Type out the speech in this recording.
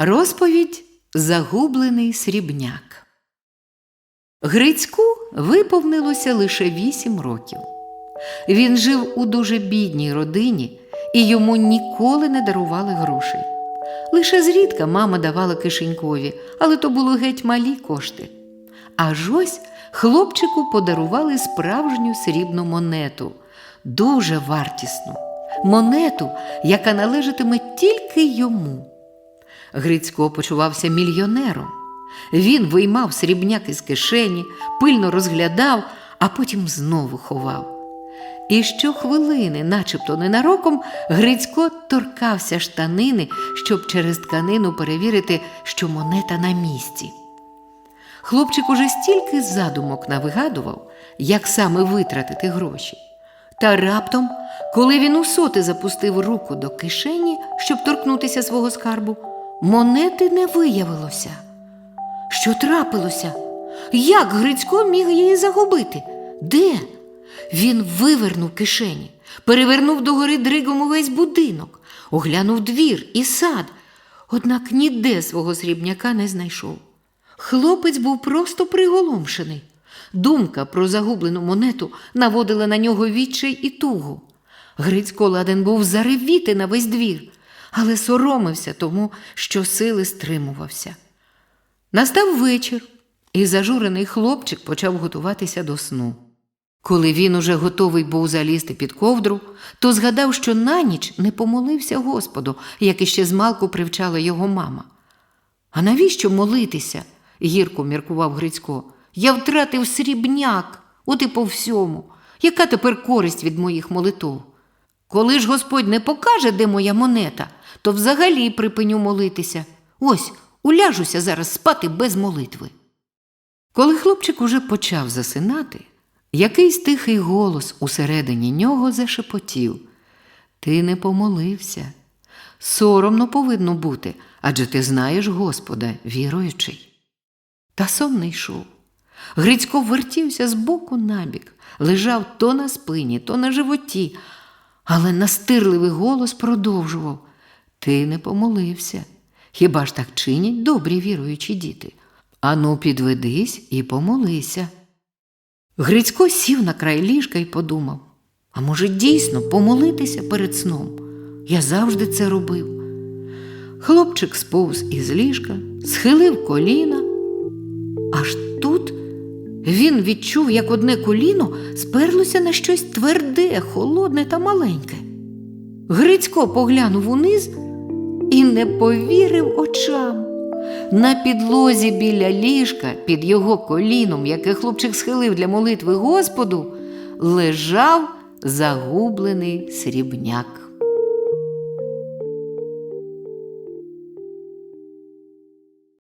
Розповідь Загублений срібняк. Грицьку виповнилося лише вісім років. Він жив у дуже бідній родині і йому ніколи не дарували грошей. Лише зрідка мама давала кишенькові, але то було геть малі кошти. Аж ось хлопчику подарували справжню срібну монету, дуже вартісну монету, яка належатиме тільки йому. Грицько почувався мільйонером. Він виймав срібняк із кишені, пильно розглядав, а потім знову ховав. І щохвилини, начебто ненароком, Грицько торкався штанини, щоб через тканину перевірити, що монета на місці. Хлопчик уже стільки задумок навигадував, як саме витратити гроші. Та раптом, коли він у соти запустив руку до кишені, щоб торкнутися свого скарбу, монети не виявилося. Що трапилося? Як Грицько міг її загубити? Де? Він вивернув кишені, перевернув догори дригом увесь будинок, оглянув двір і сад, однак ніде свого срібняка не знайшов. Хлопець був просто приголомшений. Думка про загублену монету наводила на нього відчай і тугу. Грицько ладен був заревіти на весь двір, але соромився тому, що сили стримувався. Настав вечір, і зажурений хлопчик почав готуватися до сну. Коли він уже готовий був залізти під ковдру, то згадав, що на ніч не помолився Господу, як іще змалку привчала його мама. А навіщо молитися? гірко міркував Грицько. Я втратив срібняк, от і по всьому. Яка тепер користь від моїх молитов? Коли ж Господь не покаже, де моя монета, то взагалі припиню молитися. Ось уляжуся зараз спати без молитви. Коли хлопчик уже почав засинати, якийсь тихий голос усередині нього зашепотів Ти не помолився. Соромно повинно бути, адже ти знаєш Господа, віруючий. Та сон не йшов. Грицько вертівся з боку набік, лежав то на спині, то на животі, але настирливий голос продовжував Ти не помолився. Хіба ж так чинять добрі віруючі діти? Ану, підведись і помолися. Грицько сів на край ліжка і подумав а може, дійсно помолитися перед сном? Я завжди це робив. Хлопчик сповз із ліжка, схилив коліна. Аж тут він відчув, як одне коліно сперлося на щось тверде, холодне та маленьке. Грицько поглянув униз і не повірив очам. На підлозі біля ліжка, під його коліном, яке хлопчик схилив для молитви Господу, лежав загублений срібняк.